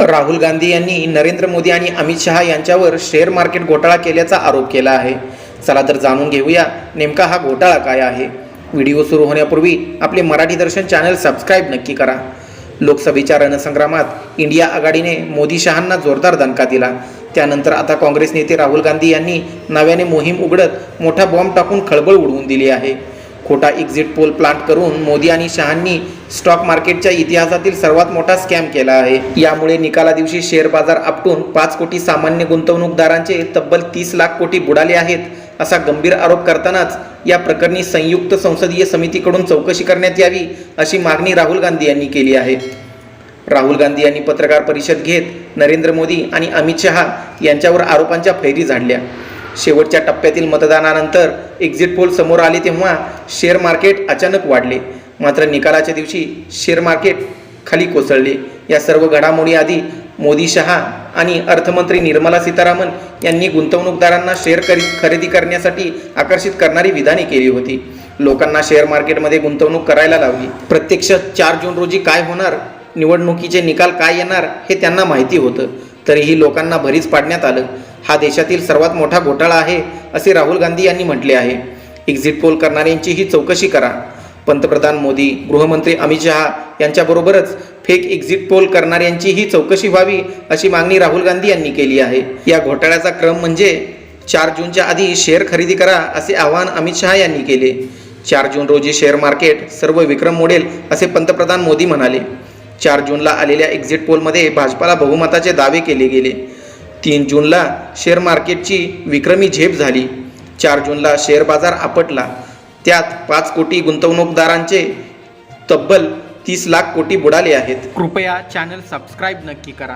राहुल गांधी यांनी नरेंद्र मोदी आणि अमित शहा यांच्यावर शेअर मार्केट घोटाळा केल्याचा आरोप केला आहे. चला तर जाणून घेऊया नेमका हा घोटाळा काय आहे. व्हिडिओ सुरू होण्यापूर्वी आपले मराठी दर्शन चॅनल सबस्क्राईब नक्की करा. लोकसभेच्या रणसंग्रामात इंडिया आघाडीने मोदी शहांना जोरदार दणका दिला. त्यानंतर आता काँग्रेस नेते राहुल गांधी यांनी नव्याने मोहीम उघडत मोठा बॉम्ब टाकून खळबळ उडवून दिली आहे. खोटा एक्झिट पोल प्लांट करून मोदी आणि शहांनी स्टॉक मार्केटच्या इतिहासातील सर्वात मोठा स्कॅम केला आहे. यामुळे निकाला दिवशी शेअर बाजार आपटून पाच कोटी सामान्य गुंतवणूकदारांचे तब्बल तीस लाख कोटी बुडाले आहेत असा गंभीर आरोप करतानाच या प्रकरणी संयुक्त संसदीय समितीकडून चौकशी करण्यात यावी अशी मागणी राहुल गांधी यांनी केली आहे. राहुल गांधी यांनी पत्रकार परिषद घेत नरेंद्र मोदी आणि अमित शहा यांच्यावर आरोपांच्या फैरी झाडल्या. शेवटच्या टप्प्यातील मतदानानंतर एक्झिट पोल समोर आले तेव्हा शेअर मार्केट अचानक वाढले. मात्र निकालाच्या दिवशी शेअर मार्केट खाली कोसळले. या सर्व घडामोडी आधी मोदी शहा आणि अर्थमंत्री निर्मला सीतारामन यांनी गुंतवणूकदारांना शेअर खरी खरेदी करण्यासाठी आकर्षित करणारी विधाने केली होती. लोकांना शेअर मार्केटमध्ये गुंतवणूक करायला लावली. प्रत्यक्ष चार जून रोजी काय होणार निवडणुकीचे निकाल काय येणार हे त्यांना माहिती होतं. तरीही लोकांना भरीच पाडण्यात आलं. हा देशातील सर्वात मोठा घोटाळा आहे असे राहुल गांधी यांनी म्हटले आहे. एक्झिट पोल करणाऱ्यांची ही चौकशी करा. पंतप्रधान मोदी गृहमंत्री अमित शहा यांच्याबरोबरच फेक एक्झिट पोल करणाऱ्यांची ही चौकशी व्हावी अशी मागणी राहुल गांधी यांनी केली आहे. या घोटाळ्याचा क्रम म्हणजे चार जूनच्या आधी शेअर खरेदी करा असे आवाहन अमित शहा यांनी केले. चार जून रोजी शेअर मार्केट सर्व विक्रम मोडेल असे पंतप्रधान मोदी म्हणाले. चार जूनला आलेल्या एक्झिट पोलमध्ये भाजपाला बहुमताचे दावे केले गेले. तीन जूनला शेअर मार्केटची विक्रमी झेप झाली. चार जूनला शेअर बाजार आपटला. त्यात पाच कोटी गुंतवणूकदारांचे तब्बल तीस लाख कोटी बुडाले आहेत. कृपया चॅनल सबस्क्राईब नक्की करा.